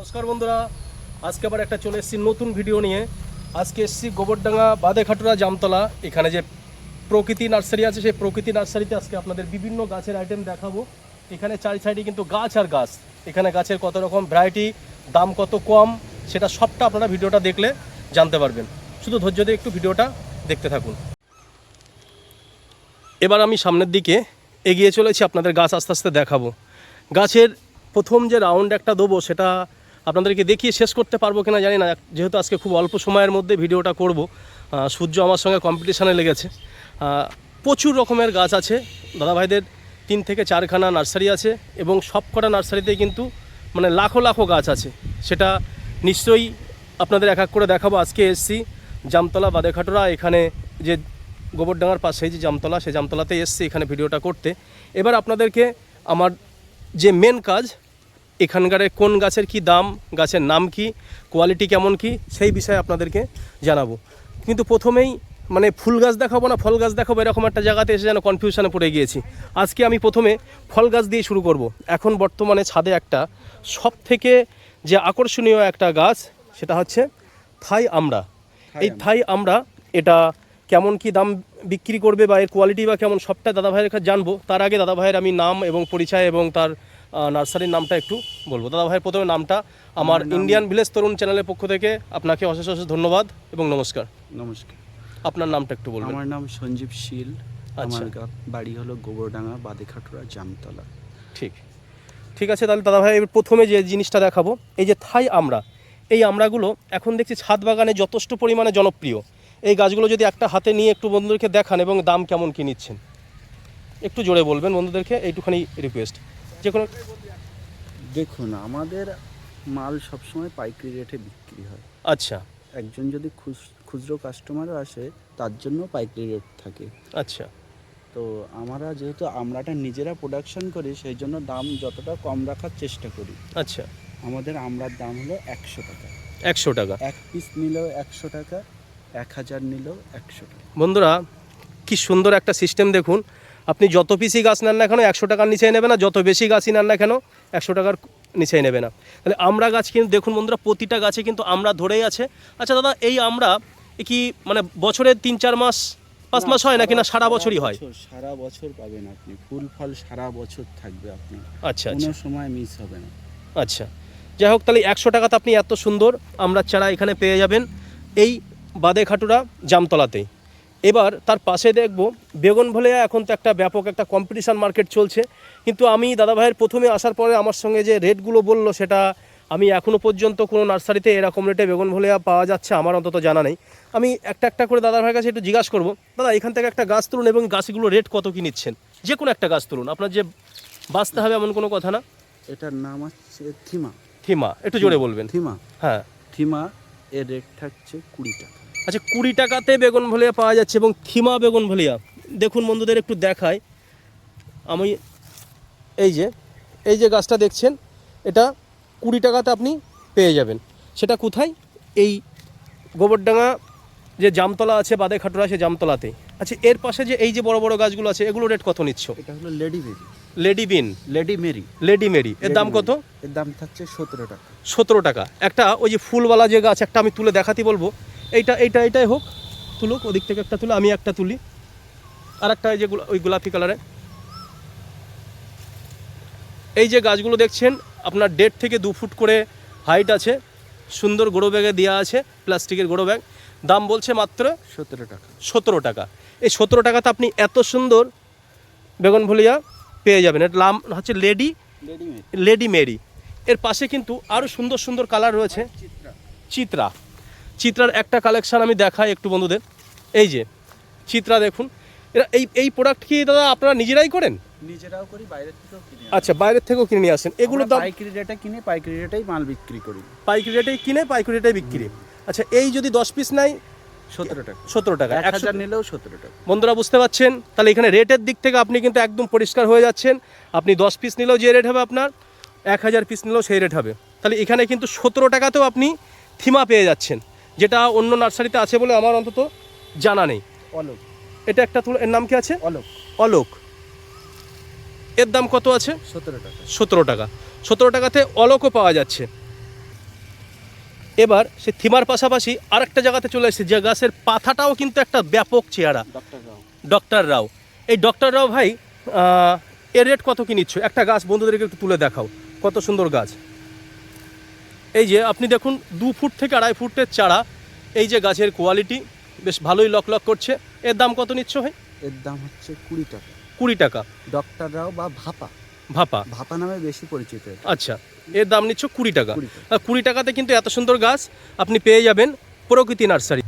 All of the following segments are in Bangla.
নমস্কার বন্ধুরা, আজকে আবার একটা চলে এসেছি নতুন ভিডিও নিয়ে। আজকে এসেছি গোবরডাঙ্গা বাদেখাটুরা জামতলা। এখানে যে প্রকৃতি নার্সারি আছে, সেই প্রকৃতি নার্সারিতে আজকে আপনাদের বিভিন্ন গাছের আইটেম দেখাবো। এখানে চারি সাইডে কিন্তু গাছ আর গাছ। এখানে গাছের কত রকম ভ্যারাইটি দাম কত কম, সেটা সবটা আপনারা ভিডিওটা দেখলে জানতে পারবেন। শুধু ধৈর্য দিয়ে একটু ভিডিওটা দেখতে থাকুন। এবার আমি সামনের দিকে এগিয়ে চলেছি, আপনাদের গাছ আস্তে আস্তে দেখাবো। গাছের প্রথম যে রাউন্ড একটা দেবো, সেটা আপনাদেরকে দেখিয়ে শেষ করতে পারব কিনা জানি না। যেহেতু আজকে খুব অল্প সময়ের মধ্যে ভিডিওটা করব সূর্য আমার সঙ্গে কম্পিটিশানে লেগেছে। প্রচুর রকমের গাছ আছে, দাদাভাইদের তিন থেকে চারখানা নার্সারি আছে এবং সব কটা নার্সারিতেই কিন্তু মানে লাখো লাখো গাছ আছে। সেটা নিশ্চয়ই আপনাদের এক এক করে দেখাবো। আজকে এসছি জামতলা বাদেখাটোরা এখানে যে গোবরডাঙ্গার পাশে যে জামতলা, সেই জামতলাতে এসছি এখানে ভিডিওটা করতে। এবার আপনাদেরকে আমার যে মেন কাজ এখানকার কোন গাছের কি দাম গাছের নাম কি কোয়ালিটি কেমন কি সেই বিষয়ে আপনাদেরকে জানাব। কিন্তু প্রথমেই মানে ফুল গাছ দেখাবো না ফল গাছ দেখাবো এরকম একটা জায়গাতে এসে যেন কনফিউশনে পড়ে গিয়েছি। আজকে আমি প্রথমে ফল গাছ দিয়ে শুরু করব। এখন বর্তমানে ছাদে একটা সব থেকে যে আকর্ষণীয় একটা গাছ সেটা হচ্ছে থাই আমড়া। এই থাই আমরা এটা কেমন কি দাম বিক্রি করবে বা এর কোয়ালিটি বা কেমন সবটা দাদা ভাইয়ের কাছে জানব। তার আগে দাদা ভাইয়ের আমি নাম এবং পরিচয় এবং তার নার্সারির নামটা একটু বলব। দাদা ভাইয়ের প্রথমে নামটা। আমার ইন্ডিয়ান ভিলেজ তরুণ চ্যানেলের পক্ষ থেকে আপনাকে অশেষ অশেষ ধন্যবাদ এবং নমস্কার। নমস্কার। আপনার নামটা একটু বলবেন। আমার নাম সঞ্জীব শীল। আচ্ছা। আমার বাড়ি হলো গোবরডাঙ্গা বাদেখাটুরা জামতলা। ঠিক। ঠিক আছে তাহলে দাদা ভাই প্রথমে যে জিনিসটা দেখাবো এই যে থাই আমরা এই আমরাগুলো এখন দেখছি ছাদ বাগানে যথেষ্ট পরিমাণে জনপ্রিয়। এই গাছগুলো যদি একটা হাতে নিয়ে একটু বন্ধুদেরকে দেখান এবং দাম কেমন কি নিচ্ছেন। একটু জোরে বলবেন বন্ধুদেরকে এইটুখানি রিকোয়েস্ট যে কোনো দেখুন আমাদের মাল সবসময় পাইকারি রেটে বিক্রি হয়। আচ্ছা। একজন যদি খুচ- খুচরো কাস্টমারও আসে তার জন্য পাইকারি রেট থাকে। আচ্ছা। তো আমরা যেহেতু আমরাটা নিজেরা প্রোডাকশন করি সেই জন্য দাম যতটা কম রাখার চেষ্টা করি। আচ্ছা। আমাদের আমরার দাম হলো একশো টাকা। একশো টাকা। এক পিস নিলেও একশো টাকা এক হাজার নিলেও একশো টাকা। বন্ধুরা কি সুন্দর একটা সিস্টেম দেখুন। আপনি যত পিসি গাছ নেন না কেন একশো টাকার নিচেই নেবে না যত বেশি গাছই নেন না কেন একশো টাকার নিচেই নেবে না। তাহলে আমরা গাছ কিন্তু দেখুন বন্ধুরা প্রতিটা গাছে কিন্তু আমরা ধরেই আছে। আচ্ছা দাদা এই আমরা কি মানে বছরে তিন চার মাস পাঁচ মাস হয় নাকি না সারা বছরই হয়? সারা বছর পাবেন আপনি। ফুল ফল সারা বছর থাকবে আপনি। আচ্ছা আচ্ছা। কোনো সময় মিস হবে না। আচ্ছা। যাই হোক তাহলে একশো টাকাতে আপনি এত সুন্দর আমরা চারা এখানে পেয়ে যাবেন। এই বাদে খাটুরা জামতলাতেই। এবার তার পাশে দেখব বেগুন ভলিয়া এখন তো একটা ব্যাপক একটা কম্পিটিশান মার্কেট চলছে। কিন্তু আমি দাদাভাইয়ের প্রথমে আসার পরে আমার সঙ্গে যে রেটগুলো বলল সেটা আমি এখনও পর্যন্ত কোনো নার্সারিতে এরকম রেটে বেগুন ভলিয়া পাওয়া যাচ্ছে আমার অন্তত জানা নেই। আমি একটা একটা করে দাদাভাইয়ের কাছে একটু জিজ্ঞাসা করব দাদা এখান থেকে একটা গাছ তুলুন এবং গাছগুলো রেট কত কি নিচ্ছেন? যে কোনো একটা গাছ তুলুন আপনার যে বাঁচতে হবে এমন কোনো কথা না? এটার নাম হচ্ছে থিমা। থিমা একটু জোরে বলবেন। থিমা। হ্যাঁ। থিমা এর রেট থাকছে কুড়ি টাকা। আচ্ছা কুড়ি টাকাতে বেগুন ভলিয়া পাওয়া যাচ্ছে এবং থিমা বেগুন ভলিয়া। দেখুন বন্ধুদের একটু দেখায় আমি এই যে এই যে গাছটা দেখছেন এটা কুড়ি টাকাতে আপনি পেয়ে যাবেন। সেটা কোথায়? এই গোবরডাঙ্গা যে জামতলা আছে বাদে খাটুরা আছে জামতলাতে। আচ্ছা এর পাশে যে এই যে বড় বড় গাছগুলো আছে এগুলো রেট কত নিচ্ছ? এটা হলো লেডি মেরি লেডি বিন? Lady Mary. Lady Mary. এর দাম কত? এর দাম থাকছে সতেরো টাকা। সতেরো টাকা। একটা ওই যে ফুলওয়ালা যে গাছ একটা আমি তুলে দেখাতে বলব। এইটা এইটা এইটাই হোক তুলুক ওদিক থেকে একটা তুলে আমি একটা তুলি। আর একটা এই যে ওই গোলাপি কালারে এই যে গাছগুলো দেখছেন আপনার দেড় থেকে দু ফুট করে হাইট আছে সুন্দর গোড়ো ব্যাগে দেওয়া আছে প্লাস্টিকের গোড়ো ব্যাগ। দাম বলছে মাত্র সতেরো টাকা। সতেরো টাকা। এই সতেরো টাকাতে আপনি এত সুন্দর বেগুন ভলিয়া পেয়ে যাবেন। এর নাম হচ্ছে lady lady Mary. Lady Mary. এর পাশে কিন্তু আরও সুন্দর সুন্দর কালার রয়েছে। চিত্রা। চিত্রা। চিত্রার একটা কালেকশান আমি দেখাই একটু বন্ধুদের। এই যে চিত্রা দেখুন। এরা এই এই প্রোডাক্ট কি দাদা আপনারা নিজেরাই করেন? নিজেরাও করি বাইরের থেকেও কিনে আচ্ছা বাইরের থেকেও কিনে নিয়ে আসেন। এগুলো দাম পাইকারি রেটে কিনে পাইকারি রেটেই মাল বিক্রি করি। পাইকারি রেটেই কিনে পাইকারি রেটেই বিক্রি। আচ্ছা এই যদি দশ পিস নাই সতেরো টাকা। সতেরো টাকা এক হাজার নিলেও সতেরো টাকা। বন্ধুরা বুঝতে পারছেন তাহলে এখানে রেটের দিক থেকে আপনি কিন্তু একদম পরিষ্কার হয়ে যাচ্ছেন। আপনি দশ পিস নিলেও যে রেট হবে আপনার এক হাজার পিস নিলেও সেই রেট হবে। তাহলে এখানে কিন্তু সতেরো টাকাতেও আপনি থিমা পেয়ে যাচ্ছেন। যেটা অন্য নার্সারিতে আছে বলে আমার অন্তত জানা নেই। অলোক। এটা একটা তুলো এর নাম কি আছে? অলোক। অলোক। এর দাম কত আছে? সতেরো টাকা। সতেরো টাকা। সতেরো টাকাতে অলোকও পাওয়া যাচ্ছে। এবার সে থিমার পাশাপাশি আর একটা জায়গাতে চলে এসেছে যে গাছের পাতাটাও কিন্তু একটা ব্যাপক চেহারা। ডক্টর রাও। এই ডক্টর রাও ভাই এর রেট কত কি নিচ্ছ? একটা গাছ বন্ধুদেরকে একটু তুলে দেখাও। কত সুন্দর গাছ। এই যে আপনি দেখুন দু ফুট থেকে আড়াই ফুটের চারা এই যে গাছের কোয়ালিটি বেশ ভালোই লক লক করছে। এর দাম কত নিচ্ছ ভাই? এর দাম হচ্ছে কুড়ি টাকা। কুড়ি টাকা। ডক্টর রাও বা ভাপা। ভাপা। ভাপা নামে বেশি পরিচিত আচ্ছা এর দাম নিচ্ছ কুড়ি টাকা। কুড়ি আর কুড়ি টাকাতে কিন্তু এত সুন্দর গাছ আপনি পেয়ে যাবেন প্রকৃতি নার্সারি।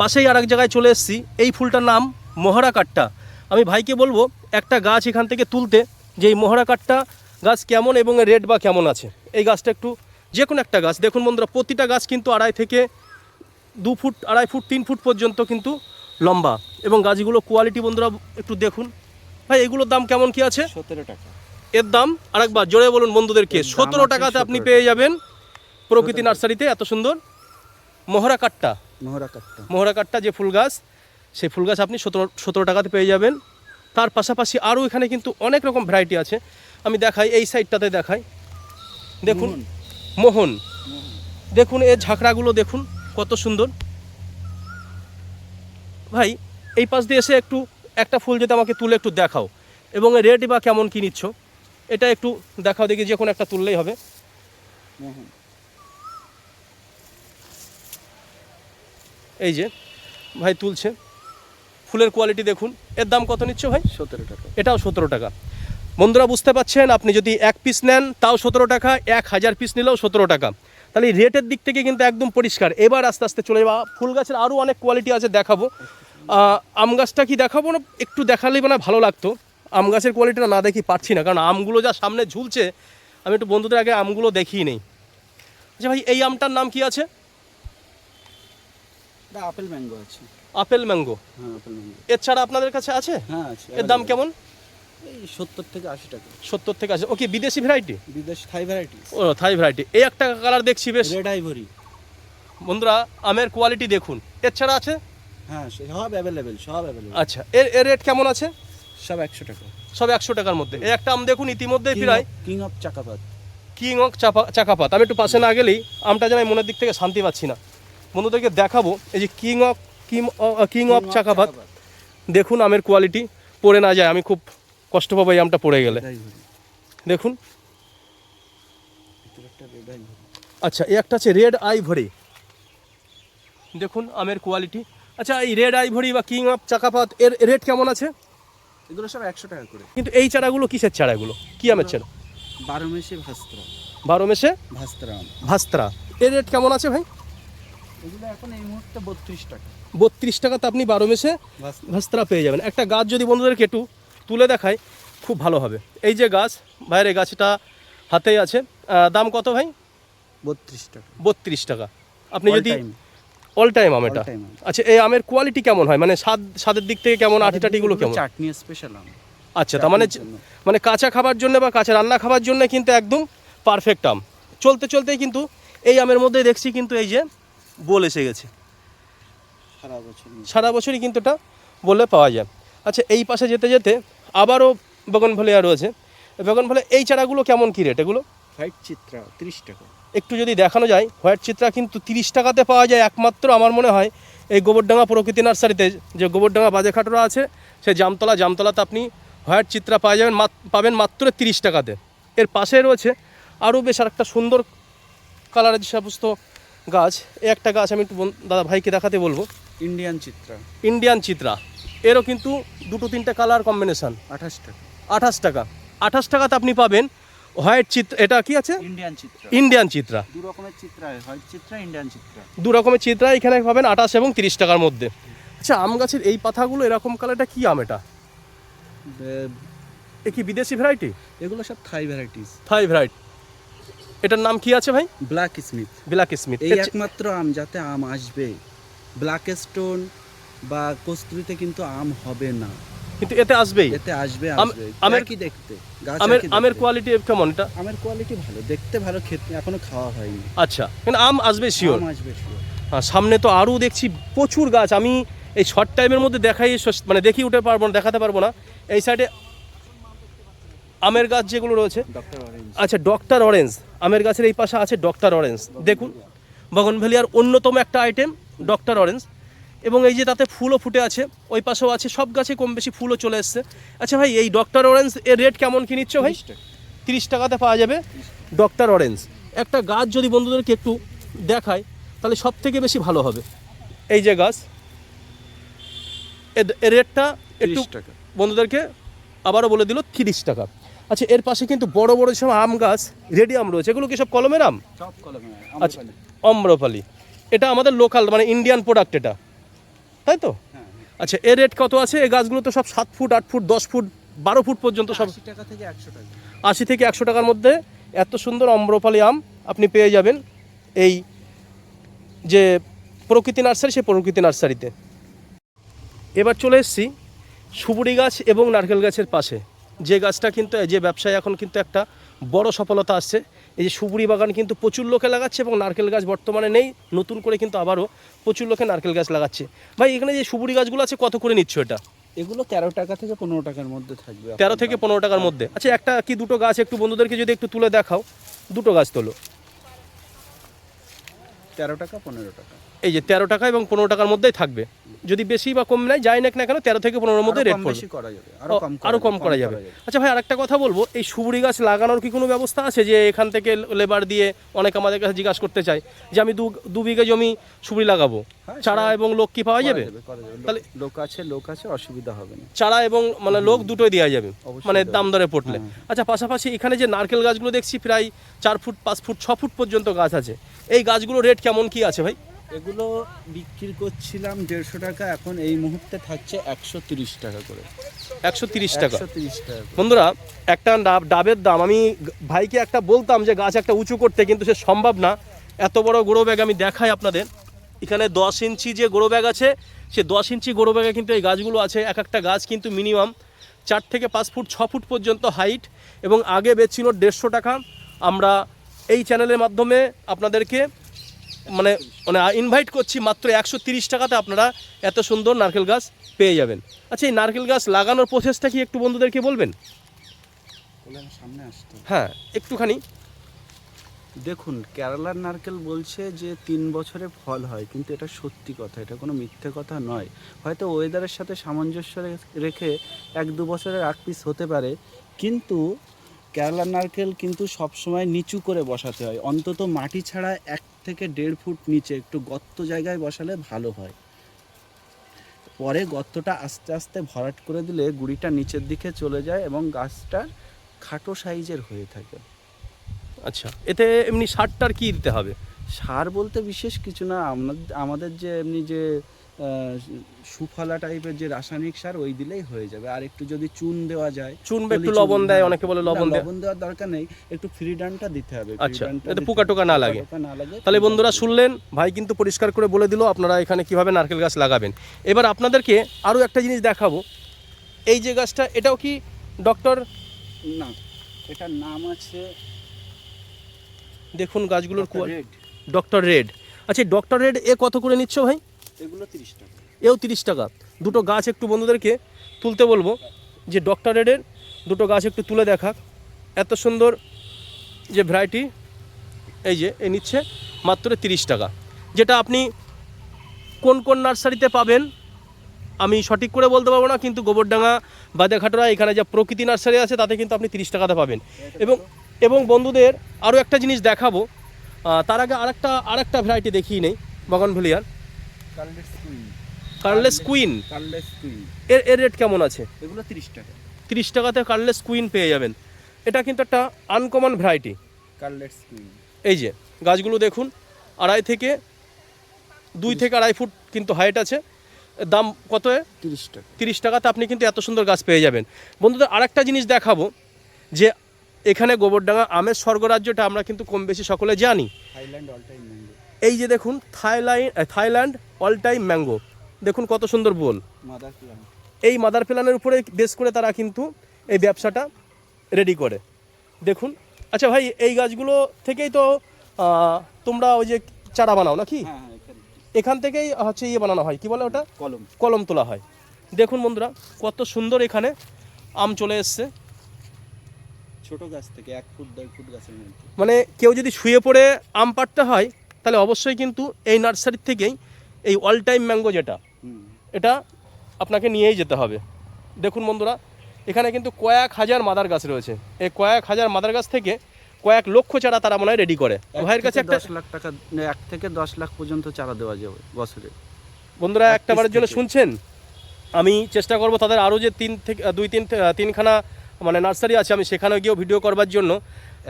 পাশেই আরেক জায়গায় চলে এসেছি এই ফুলটার নাম মহড়া কাট্টা আমি ভাইকে বলব একটা গাছ এখান থেকে তুলতে যে এই মহড়া কাঠটা গাছ কেমন এবং রেট বা কেমন আছে এই গাছটা একটু যে কোনো একটা গাছ। দেখুন বন্ধুরা প্রতিটা গাছ কিন্তু আড়াই থেকে দু ফুট আড়াই ফুট তিন ফুট পর্যন্ত কিন্তু লম্বা এবং গাছগুলো কোয়ালিটি বন্ধুরা একটু দেখুন। ভাই এগুলোর দাম কেমন কি আছে? সতেরো টাকা। এর দাম? আরেকবার জোরে বলুন বন্ধুদেরকে। সতেরো টাকাতে আপনি পেয়ে যাবেন প্রকৃতি নার্সারিতে এত সুন্দর। মহড়া কাট্টা মোহরা কাটটা মহড়া কাট্টা যে ফুল গাছ সেই ফুল গাছ আপনি সতেরো সতেরো টাকাতে পেয়ে যাবেন। তার পাশাপাশি আরও এখানে কিন্তু অনেক রকম ভ্যারাইটি আছে। আমি দেখাই এই সাইডটাতে দেখাই। দেখুন মোহন। দেখুন এর ঝাঁকড়াগুলো দেখুন কত সুন্দর। ভাই এই পাশ দিয়ে এসে একটু একটা ফুল যদি আমাকে তুলে একটু দেখাও। এবং এর রেট বা কেমন কি নিচ্ছ? এটা একটু দেখাও দেখি যে কোনো একটা তুললেই হবে। এই যে ভাই তুলছে। ফুলের কোয়ালিটি দেখুন। এর দাম কত নিচ্ছ ভাই? সতেরো টাকা। এটাও সতেরো টাকা। বন্ধুরা বুঝতে পাচ্ছেন আপনি যদি এক পিস নেন তাও সতেরো টাকা এক হাজার পিস নিলেও সতেরো টাকা। তাহলে রেটের দিক থেকে কিন্তু একদম পরিষ্কার। এবার আস্তে আস্তে চলে যাবা ফুল গাছের আরও অনেক কোয়ালিটি আছে দেখাবো। আম গাছটা কি দেখাবো না? একটু দেখালেই মানে ভালো লাগতো। আম গাছের কোয়ালিটিটা না দেখি পাচ্ছি না। কারণ আমগুলো যা সামনে ঝুলছে আমি একটু বন্ধুদের আগে আমগুলো দেখিই নেই। আচ্ছা ভাই এই আমটার নাম কি আছে? আপেল ম্যাঙ্গো আছে। Apple mango. হ্যাঁ আপেল ম্যাঙ্গো। এছাড়া আপনাদের কাছে আছে? হ্যাঁ আছে। এর দাম কেমন? এই সত্তর থেকে আশি টাকা। সত্তর থেকে আছে ওকে বিদেশি ভ্যারাইটি বিদেশ থাই ভ্যারাইটি ও থাই ভ্যারাইটি এই একটা কালার দেখছি বেশ। রেড আইভরি বন্ধুরা আমের কোয়ালিটি দেখুন। এছাড়া আছে? হ্যাঁ সব অ্যাভেলেবেল সব অ্যাভেলেবেল আচ্ছা এর এর রেট কেমন আছে? সব একশো টাকা। সব একশো টাকার মধ্যে। এই একটা আম দেখুন ইতিমধ্যেই প্রায়। কিং অফ চাকাপাত কিং অফ চাপা চাকাপাত আমি একটু পাশে না গেলেই আমটা যেন মনের দিক থেকে শান্তি পাচ্ছি না। বন্ধুদেরকে দেখাবো এই যে king of king king of চাকাপাত দেখুন আমের কোয়ালিটি পড়ে না যায় আমি খুব কষ্ট পাবো এই আমটা পড়ে গেলে। দেখুন। আচ্ছা এই একটা আছে রেড আইভরি দেখুন আমের কোয়ালিটি আচ্ছা এই রেড আইভরি বা কিং অফ চাকাপাত এর রেট কেমন আছে? এগুলো সব একশো টাকা করে। কিন্তু এই চারাগুলো কিসের চারাগুলো? কি আমের চারা? বারো মেশে ভাস্ত্রা। বারো মেশে? ভাস্ত্রা ভাস্ত্রা। এর রেট কেমন আছে ভাই? এগুলো এখন এই মুহূর্তে বত্রিশ টাকা। বত্রিশ টাকাতে আপনি বারো মেশে ভাস্ত্রা। ভাস্ত্রা পেয়ে যাবেন। একটা গাছ যদি বন্ধুদেরকে একটু তুলে দেখায় খুব ভালো হবে। এই যে গাছ বাইরে গাছটা হাতেই আছে। দাম কত ভাই? বত্রিশ টাকা। বত্রিশ টাকা। আপনি যদি অল টাইম আম এটা। আচ্ছা এই আমের কোয়ালিটি কেমন হয়? মানে স্বাদ স্বাদের দিক থেকে কেমন আটি টাটিগুলো কেমন? চাটনি স্পেশাল আম। আচ্ছা তার মানে মানে কাঁচা খাবার জন্য বা কাঁচা রান্না খাবার জন্য কিন্তু একদম পারফেক্ট আম। চলতে চলতেই কিন্তু এই আমের মধ্যে দেখছি কিন্তু এই যে বল এসে গেছে। সারা বছর সারা বছরই কিন্তু এটা বলে পাওয়া যায়। আচ্ছা এই পাশে যেতে যেতে আবারও বেগন ভলিয়া রয়েছে। বেগন ভলে এই চারাগুলো কেমন কী রেট এগুলো? হোয়াইট চিত্রা তিরিশ টাকা। একটু যদি দেখানো যায় হোয়াইট চিত্রা কিন্তু তিরিশ টাকাতে পাওয়া যায় একমাত্র আমার মনে হয় এই গোবরডাঙ্গা প্রকৃতি নার্সারিতে। যে গোবরডাঙ্গা বাজেখাটোরা আছে সেই জামতলা জামতলাতে আপনি হোয়াইট চিত্রা পাওয়া যাবেন মাত- পাবেন মাত্র তিরিশ টাকাতে। এর পাশে রয়েছে আরও বেশ আর একটা সুন্দর কালারের যে সমস্ত গাছ। এই একটা গাছ আমি একটু দাদা ভাইকে দেখাতে বলব। ইন্ডিয়ান চিত্রা ইন্ডিয়ান চিত্রা এরও কিন্তু দুটো তিনটে কালার কম্বিনেশন আঠাশ টাকা। আঠাশ টাকা। আঠাশ টাকাতে আপনি পাবেন হোয়াইট চিত্র এটা কি আছে? ইন্ডিয়ান চিত্রা। ইন্ডিয়ান চিত্রা। দু রকমের চিত্রা হোয়াইট চিত্রা ইন্ডিয়ান চিত্রা। দু রকমের চিত্রা এখানে পাবেন আঠাশ এবং তিরিশ টাকার মধ্যে। আচ্ছা আম গাছের এই পাতাগুলো এরকম কালারটা কি আম এটা? এ কি বিদেশি ভ্যারাইটি এগুলো সব থাই ভ্যারাইটিস থাই ভ্যারাইটি এটার নাম কি আছে ভাই? ব্ল্যাক স্মিথ ব্ল্যাক স্মিথ এই একমাত্র আম যাতে আম আসবে ব্ল্যাক স্টোন বা কস্তুরিতে কিন্তু আম হবে না। কিন্তু এতে আসবেই। এতে আসবে আমের- একই দেখতে। আমের আমের কোয়ালিটি কেমন এটা? আমের কোয়ালিটি ভালো। দেখতে ভালো খেতে এখনও খাওয়া হয়নি। আচ্ছা কিন্তু আম আসবে শিওর আম আসবে sure। সামনে তো আরও দেখছি প্রচুর গাছ। আমি এই শর্ট টাইমের মধ্যে দেখাই মানে দেখি উঠে পারব না দেখাতে পারব না। এই সাইডে আমের গাছ যেগুলো রয়েছে। ডক্টর অরেঞ্জ আচ্ছা ডক্টর অরেঞ্জ আমের গাছের এই পাশে আছে ডক্টর অরেঞ্জ দেখুন বগনভেলিয়ার অন্যতম একটা আইটেম ডক্টর অরেঞ্জ এবং এই যে তাতে ফুলও ফুটে আছে ওই পাশেও আছে সব গাছে কম বেশি ফুলও চলে এসছে। আচ্ছা ভাই এই ডক্টর অরেঞ্জ এর রেট কেমন কি নিচ্ছ ভাই? তিরিশ টাকাতে পাওয়া যাবে ডক্টর অরেঞ্জ একটা গাছ যদি বন্ধুদেরকে একটু দেখায় তাহলে সব থেকে বেশি ভালো হবে। এই যে গাছ এর রেটটা একটু টাকা। বন্ধুদেরকে আবারও বলে দিল তিরিশ টাকা। আচ্ছা এর পাশে কিন্তু বড় বড় সব আম গাছ রেডি আম রয়েছে এগুলো কি সব কলমের আম? আচ্ছা অম্রপালি। এটা আমাদের লোকাল মানে ইন্ডিয়ান প্রোডাক্ট এটা। তাই তো? হ্যাঁ আচ্ছা এর রেট কত আছে? এই গাছগুলো তো সব সাত ফুট আট ফুট দশ ফুট বারো ফুট পর্যন্ত সব টাকা থেকে একশো টাকা। আশি থেকে একশো টাকার মধ্যে এত সুন্দর অম্রপালি আম আপনি পেয়ে যাবেন এই যে প্রকৃতি নার্সারি সেই প্রকৃতি নার্সারিতে। এবার চলে এসেছি সুবুরি গাছ এবং নারকেল গাছের পাশে। যে গাছটা কিন্তু যে ব্যবসায় এখন কিন্তু একটা বড় সফলতা আসছে। এই যে সুপুরি বাগান কিন্তু প্রচুর লোকে লাগাচ্ছে এবং নারকেল গাছ বর্তমানে নেই নতুন করে কিন্তু আবারও প্রচুর লোকে নারকেল গাছ লাগাচ্ছে। ভাই এখানে যে সুপুরি গাছগুলো আছে কত করে নিচ্ছ এটা? এগুলো তেরো টাকা থেকে পনেরো টাকার মধ্যে থাকবে তেরো থেকে পনেরো টাকার মধ্যে। আচ্ছা একটা কি দুটো গাছ একটু বন্ধুদেরকে যদি একটু তুলে দেখাও? দুটো গাছ তোলো। তেরো টাকা পনেরো টাকা। এই যে তেরো টাকা এবং পনেরো টাকার মধ্যেই থাকবে। যদি বেশি বা কম নেয় যাই নাক না কেন তেরো থেকে পনেরোর মধ্যে রেট পড়বে। করা যাবে ও, আরও কম করা যাবে। আচ্ছা ভাই আরেকটা কথা বলব এই সুবুরি গাছ লাগানোর কি কোনো ব্যবস্থা আছে যে এখান থেকে লেবার দিয়ে অনেক আমাদের কাছে জিজ্ঞাসা করতে চায় যে আমি দু বিঘে জমি সুবুরি লাগাবো? হ্যাঁ, চারা এবং লোক কি পাওয়া যাবে? তাহলে- লোক- আছে লোক আছে অসুবিধা হবে না। চারা এবং মানে লোক দুটোই দেওয়া যাবে মানে দাম দরে পড়লে। হ্যাঁ। আচ্ছা পাশাপাশি এখানে যে নারকেল গাছগুলো দেখছি প্রায় চার ফুট পাঁচ ফুট ছ ফুট পর্যন্ত গাছ আছে। এই গাছগুলো রেট কেমন কি আছে ভাই? এগুলো বিক্রি করছিলাম দেড়শো টাকা এখন এই মুহূর্তে থাকছে একশো তিরিশ টাকা করে। একশো তিরিশ টাকা। বন্ধুরা একটা ডাব ডাবের দাম আমি ভাইকে একটা বলতাম যে গাছ একটা উঁচু করতে কিন্তু সে সম্ভব না। এত বড় গোড়ো ব্যাগ আমি দেখাই আপনাদের। এখানে দশ ইঞ্চি যে গোড়ো ব্যাগ আছে সে দশ ইঞ্চি গোড়ো ব্যাগে কিন্তু এই গাছগুলো আছে। এক একটা গাছ কিন্তু মিনিমাম চার থেকে পাঁচ ফুট ছ ফুট পর্যন্ত হাইট এবং আগে বেচছিল দেড়শো টাকা। আমরা এই চ্যানেলের মাধ্যমে আপনাদেরকে মানে মানে ইনভাইট করছি মাত্র একশো তিরিশ টাকাতে আপনারা এত সুন্দর নারকেল গাছ পেয়ে যাবেন। আচ্ছা এই নারকেল গাছ লাগানোর প্রসেসটা কি একটু বন্ধুদেরকে বলবেন? সামনে আসতে হ্যাঁ একটুখানি। দেখুন কেরালার নারকেল বলছে যে তিন বছরে ফল হয় কিন্তু এটা সত্যি কথা এটা কোনো মিথ্যে কথা নয়। হয়তো ওয়েদারের সাথে সামঞ্জস্য রেখে এক দু বছরের আগ পিস হতে পারে কিন্তু কেরালার নারকেল কিন্তু সবসময় নিচু করে বসাতে হয়। অন্তত মাটি ছাড়া এক থেকে দেড় ফুট নিচে একটু গর্ত জায়গায় বসালে ভালো হয়। পরে গর্তটা আস্তে আস্তে ভরাট করে দিলে গুড়িটা নিচের দিকে চলে যায় এবং গাছটা খাটো সাইজের হয়ে থাকে। আচ্ছা এতে এমনি সারটার কি দিতে হবে? সার বলতে বিশেষ কিছু না। আমাদের যে এমনি যে সুফলা টাইপের যে রাসায়নিক সার ওই দিলেই হয়ে যাবে। আর একটু যদি চুন দেওয়া যায় চুন একটু লবণ দেয়। অনেকে বলে লবণ দেয়। লবণ দেওয়ার দরকার নেই একটু ফ্রিডানটা দিতে হবে আচ্ছা, দিতে পোকা টোকা না লাগে। তাহলে বন্ধুরা শুনলেন ভাই কিন্তু পরিষ্কার করে বলে দিল আপনারা এখানে কীভাবে নারকেল গাছ লাগাবেন। এবার আপনাদেরকে আরও একটা জিনিস দেখাবো। এই যে গাছটা এটাও কি ডক্টর? না এটার নাম আছে দেখুন গাছগুলোর ডক্টর রেড। আচ্ছা ডক্টর রেড এ কত করে নিচ্ছ ভাই? তিরিশ এও তিরিশ টাকা। দুটো গাছ একটু বন্ধুদেরকে তুলতে বলব, যে ডক্টর রেডের দুটো গাছ একটু তুলে দেখাক এত সুন্দর যে ভ্যারাইটি এই যে, এ নিচ্ছে মাত্র তিরিশ টাকা। যেটা আপনি কোন কোন নার্সারিতে পাবেন, আমি সঠিক করে বলতে পারব না, কিন্তু গোবরডাঙ্গা বাদেঘাটরা এখানে যা প্রকৃতি নার্সারি আছে, তাতে কিন্তু আপনি তিরিশ টাকাতে পাবেন। এবং এবং বন্ধুদের আরও একটা জিনিস দেখাবো। তার আগে আরেকটা আরেকটা ভ্যারাইটি দেখিয়ে নেই, বগানভেলিয়ার। Careless queen careless queen careless queen এর এর রেট কেমন আছে? এগুলো তিরিশ টাকা। তিরিশ টাকাতে কার্লেস কুইন পেয়ে যাবেন। এটা কিন্তু একটা আনকমন ভ্যারাইটি কার্লেস কুইন এই যে গাছগুলো দেখুন আড়াই থেকে দুই থেকে আড়াই ফুট কিন্তু হাইট আছে। দাম কত তিরিশ টাকা। তিরিশ টাকাতে আপনি কিন্তু এত সুন্দর গাছ পেয়ে যাবেন। বন্ধুদের আরেকটা জিনিস দেখাবো যে এখানে গোবরডাঙ্গা আমের স্বর্গরাজ্যটা আমরা কিন্তু কম বেশি সকলে জানি। থাইল্যান্ড অল টাইম এই যে দেখুন Thailand Thailand all time mango. দেখুন কত সুন্দর বোল। এই মাদার প্ল্যানের উপরে বেস করে তারা কিন্তু এই ব্যবসাটা রেডি করে। দেখুন। আচ্ছা ভাই এই গাছগুলো থেকেই তো তোমরা ওই যে চারা বানাও নাকি? হ্যাঁ হ্যাঁ এখানে। এখান থেকেই হচ্ছে ইয়ে বানানো হয়। কি বলে ওটা? কলম। কলম তোলা হয়। দেখুন বন্ধুরা কত সুন্দর এখানে আম চলে এসছে। ছোট গাছ থেকে এক ফুট দেড় ফুট গাছের মধ্যে। মানে কেউ যদি শুয়ে পড়ে আম পাড়তে হয় তাহলে অবশ্যই কিন্তু এই নার্সারির থেকেই এই অল টাইম ম্যাঙ্গো যেটা এটা আপনাকে নিয়েই যেতে হবে। দেখুন বন্ধুরা এখানে কিন্তু কয়েক হাজার মাদার গাছ রয়েছে। এই কয়েক হাজার মাদার গাছ থেকে কয়েক লক্ষ চারা তারা মনে হয় রেডি করে। ভাইয়ের কাছে একটা দশ লাখ টাকা এক থেকে দশ লাখ পর্যন্ত চারা দেওয়া যাবে বছরে। বন্ধুরা এক একটা বারের জন্য শুনছেন? আমি চেষ্টা করব তাদের আরও যে তিন থেকে দুই তিন তিনখানা মানে নার্সারি আছে আমি সেখানে গিয়েও ভিডিও করবার জন্য।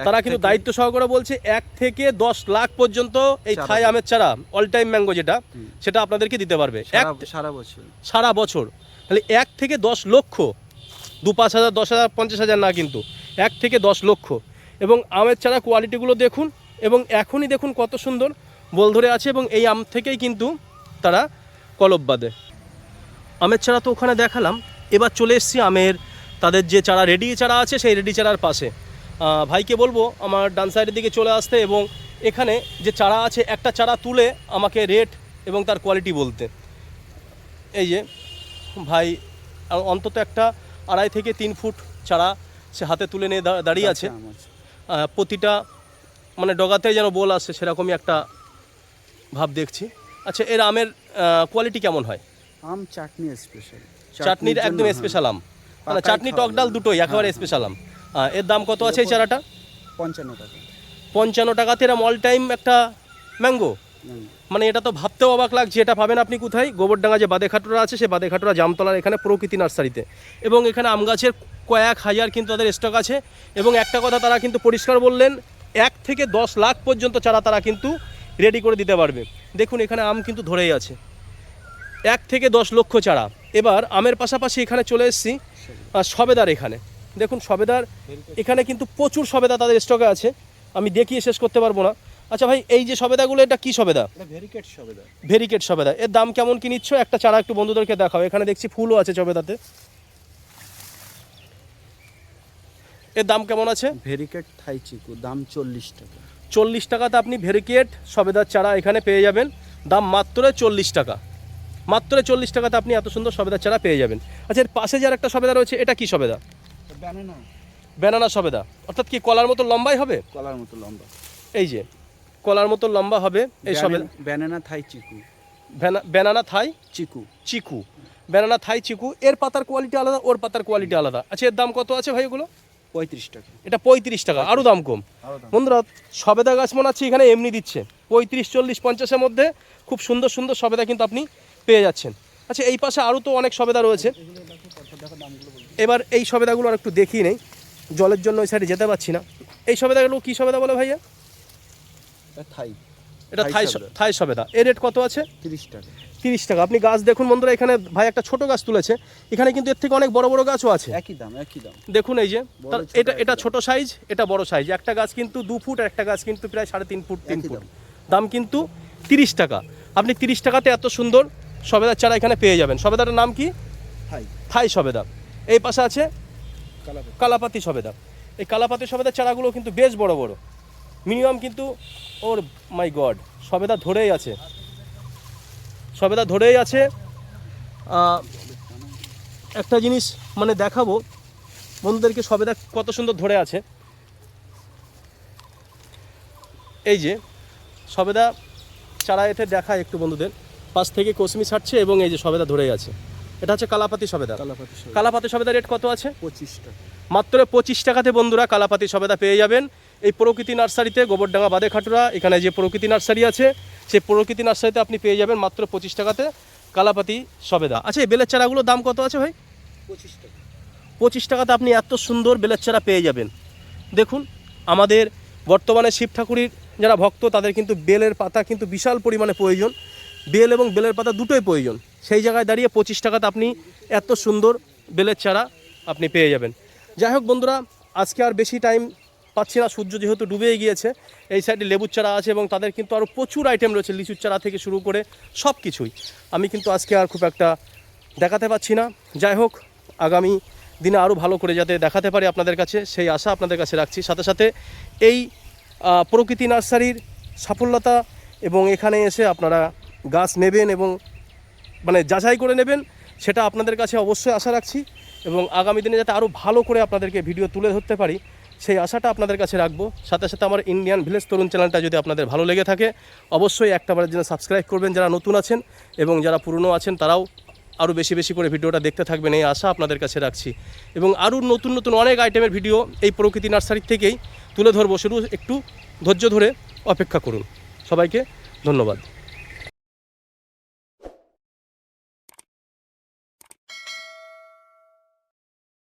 তারা কিন্তু দায়িত্ব সহকারে বলছে এক থেকে দশ লাখ পর্যন্ত এই থাই আমের চারা অল টাইম ম্যাঙ্গো যেটা সেটা আপনাদেরকে দিতে পারবে। সারা বছর। সারা বছর। তাহলে এক থেকে দশ লক্ষ দু পাঁচ হাজার দশ হাজার পঞ্চাশ হাজার না কিন্তু এক থেকে দশ লক্ষ। এবং আমের চারা কোয়ালিটিগুলো দেখুন এবং এখনই দেখুন কত সুন্দর বল ধরে আছে এবং এই আম থেকেই কিন্তু তারা কলব বাঁধে। আমের চারা তো ওখানে দেখালাম এবার চলে এসেছি আমের তাদের যে চারা রেডি চারা আছে সেই রেডি চারার পাশে। ভাইকে বলব আমার ডান সাইডের দিকে চলে আসতে এবং এখানে যে চারা আছে একটা চারা তুলে আমাকে রেট এবং তার কোয়ালিটি বলতে। এই যে ভাই অন্তত একটা আড়াই থেকে তিন ফুট চারা সে হাতে তুলে নিয়ে দাঁড়িয়ে আছে। আছে আহ, প্রতিটা মানে ডগাতে যেন বোল আসে সেরকমই একটা ভাব দেখছি। আচ্ছা এর আমের কোয়ালিটি কেমন হয়? আম চাটনি স্পেশাল চাটনির একদম স্পেশাল আম। মানে চাটনি টক ডাল দুটোই একেবারে হ্যাঁ, স্পেশাল আম। এর দাম কত আছে এই চারাটা? পঞ্চান্ন টাকা। পঞ্চান্ন টাকাতে এরম অল টাইম একটা ম্যাঙ্গো মানে এটা তো ভাবতেও অবাক লাগছে এটা পাবেন আপনি কোথায়? গোবরডাঙ্গা যে বাদেখাটুরা আছে সে বাদেখাটুরা জামতলার এখানে প্রকৃতি নার্সারিতে। এবং এখানে আম গাছের কয়েক হাজার কিন্তু তাদের স্টক আছে। এবং একটা কথা তারা কিন্তু পরিষ্কার বললেন এক থেকে দশ লাখ পর্যন্ত চারা তারা কিন্তু রেডি করে দিতে পারবে। দেখুন এখানে আম কিন্তু ধরেই আছে। এক থেকে দশ লক্ষ চারা। এবার আমের পাশাপাশি এখানে চলে এসেছি সবেদার এখানে। দেখুন সবেদার এখানে কিন্তু প্রচুর সবেদা তাদের স্টকে আছে। আমি দেখিয়ে শেষ করতে পারব না। আচ্ছা ভাই এই যে সবেদাগুলো এটা কি সবেদা? ভেরিকেট সবেদা। ভেরিকেট সবেদা। এর দাম কেমন কি নিচ্ছ? একটা চারা একটু বন্ধুদেরকে দেখাও। এখানে দেখছি ফুলও আছে সবেদাতে। এর দাম কেমন আছে? ভেরিকেট থাই চিকু দাম চল্লিশ টাকা। চল্লিশ টাকাতে আপনি ভেরিকেট সবেদার চারা এখানে পেয়ে যাবেন। দাম মাত্র চল্লিশ টাকা। মাত্র চল্লিশ টাকাতে আপনি এত সুন্দর সবেদার চারা পেয়ে যাবেন। আচ্ছা এর পাশে যার একটা সবেদা রয়েছে এটা কি সবেদা? ব্যানানা ব্যানানা সবেদা। অর্থাৎ কি কলার মতো লম্বাই হবে? কলার মতো লম্বা। এই যে কলার মতো লম্বা হবে এই সবেদা banana Thai chikoo banana Thai chikoo chikoo banana Thai chikoo এর পাতার কোয়ালিটি আলাদা ওর পাতার কোয়ালিটি আলাদা। আচ্ছা এর দাম কত আছে ভাই এগুলো? পঁয়ত্রিশ টাকা। এটা পঁয়ত্রিশ টাকা আরও দাম কম। বন্ধুরা সবেদা গাছ মনে হচ্ছে এখানে এমনি দিচ্ছে। পঁয়ত্রিশ চল্লিশ পঞ্চাশের মধ্যে খুব সুন্দর সুন্দর সবেদা কিন্তু আপনি পেয়ে যাচ্ছেন। আচ্ছা এই পাশে আরও তো অনেক সবেদা রয়েছে। এবার এই সবেদাগুলো আর একটু দেখিয়ে নেই। জলের জন্য ওই সাইডে যেতে পারছি না। এই সবেদাগুলো কী সবেদা বলে ভাইয়া? থাই। এটা থাই থাই সবেদা। এর রেট কত আছে? তিরিশ টাকা। তিরিশ টাকা। আপনি গাছ দেখুন বন্ধুরা এখানে ভাই একটা ছোট গাছ তুলেছে। এখানে কিন্তু এর থেকে অনেক বড় বড় গাছও আছে। একই দাম একই দাম। দেখুন এই যে এটা এটা ছোট সাইজ এটা বড় সাইজ একটা গাছ কিন্তু দু ফুট একটা গাছ কিন্তু প্রায় সাড়ে তিন ফুট তিন ফুট। দাম। কিন্তু তিরিশ টাকা। আপনি তিরিশ টাকাতে এত সুন্দর সবেদার চারা এখানে পেয়ে যাবেন। সবেদার নাম কি? থাই। থাই সবেদা। এই পাশে আছে কালাপাতা। সবেদা। এই কালাপাতি সবেদার চারাগুলো কিন্তু বেশ বড় বড়। মিনিমাম কিন্তু ওর মাই গড সবেদা ধরেই আছে। সবেদা ধরেই আছে। একটা জিনিস মানে দেখাবো। বন্ধুদেরকে সবেদা কত সুন্দর ধরে আছে। এই যে সবেদা চারা এতে দেখায় একটু বন্ধুদের। পাশ থেকে কসমি ছাড়ছে এবং এই যে সবেদা ধরেই আছে। এটা হচ্ছে কালাপাতি সবেদা কালাপাতা কালাপাতি সবেদা রেট কত আছে? পঁচিশ টাকা মাত্র পঁচিশ টাকাতে বন্ধুরা কালাপাতি সবেদা পেয়ে যাবেন। এই প্রকৃতি নার্সারিতে গোবরডাঙ্গা বাদে খাটুরা এখানে যে প্রকৃতি নার্সারি আছে সেই প্রকৃতি নার্সারিতে আপনি পেয়ে যাবেন মাত্র পঁচিশ টাকাতে কালাপাতি সবেদা আচ্ছা এই বেলের চারাগুলোর দাম কত আছে ভাই? পঁচিশ টাকা। পঁচিশ টাকাতে আপনি এত সুন্দর বেলের চারা পেয়ে যাবেন। দেখুন আমাদের বর্তমানে শিব ঠাকুরের যারা ভক্ত তাদের কিন্তু বেলের পাতা কিন্তু বিশাল পরিমাণে প্রয়োজন। বেল এবং বেলের পাতা দুটোই প্রয়োজন। সেই জায়গায় দাঁড়িয়ে পঁচিশ টাকাতে আপনি এত সুন্দর বেলের চারা আপনি পেয়ে যাবেন। যাই হোক বন্ধুরা, আজকে আর বেশি টাইম পাচ্ছি না। সূর্য যেহেতু ডুবেই গিয়েছে, এই সাইডে লেবুর চারা আছে এবং তাদের কিন্তু আরও প্রচুর আইটেম রয়েছে, লিচুর চারা থেকে শুরু করে সব কিছুই আমি কিন্তু আজকে আর খুব একটা দেখাতে পাচ্ছি না। যাই হোক, আগামী দিনে আরও ভালো করে যাতে দেখাতে পারি আপনাদের কাছে, সেই আশা আপনাদের কাছে রাখছি। সাথে সাথে এই প্রকৃতি নার্সারির সাফল্যতা এবং এখানে এসে আপনারা গাছ নেবেন এবং মানে যাচাই করে নেবেন, সেটা আপনাদের কাছে অবশ্যই আশা রাখছি এবং আগামী দিনে যাতে আরও ভালো করে আপনাদেরকে ভিডিও তুলে ধরতে পারি, সেই আশাটা আপনাদের কাছে রাখব। সাথে সাথে আমার ইন্ডিয়ান ভিলেজ তরুণ চ্যানেলটা যদি আপনাদের ভালো লেগে থাকে, অবশ্যই একটাবারের জন্য সাবস্ক্রাইব করবেন যারা নতুন আছেন এবং যারা পুরনো আছেন, তারাও আরও বেশি বেশি করে ভিডিওটা দেখতে থাকবেন, এই আশা আপনাদের কাছে রাখছি। এবং আরও নতুন নতুন অনেক আইটেমের ভিডিও এই প্রকৃতি নার্সারি থেকেই তুলে ধরবো। শুধু একটু ধৈর্য ধরে অপেক্ষা করুন। সবাইকে ধন্যবাদ।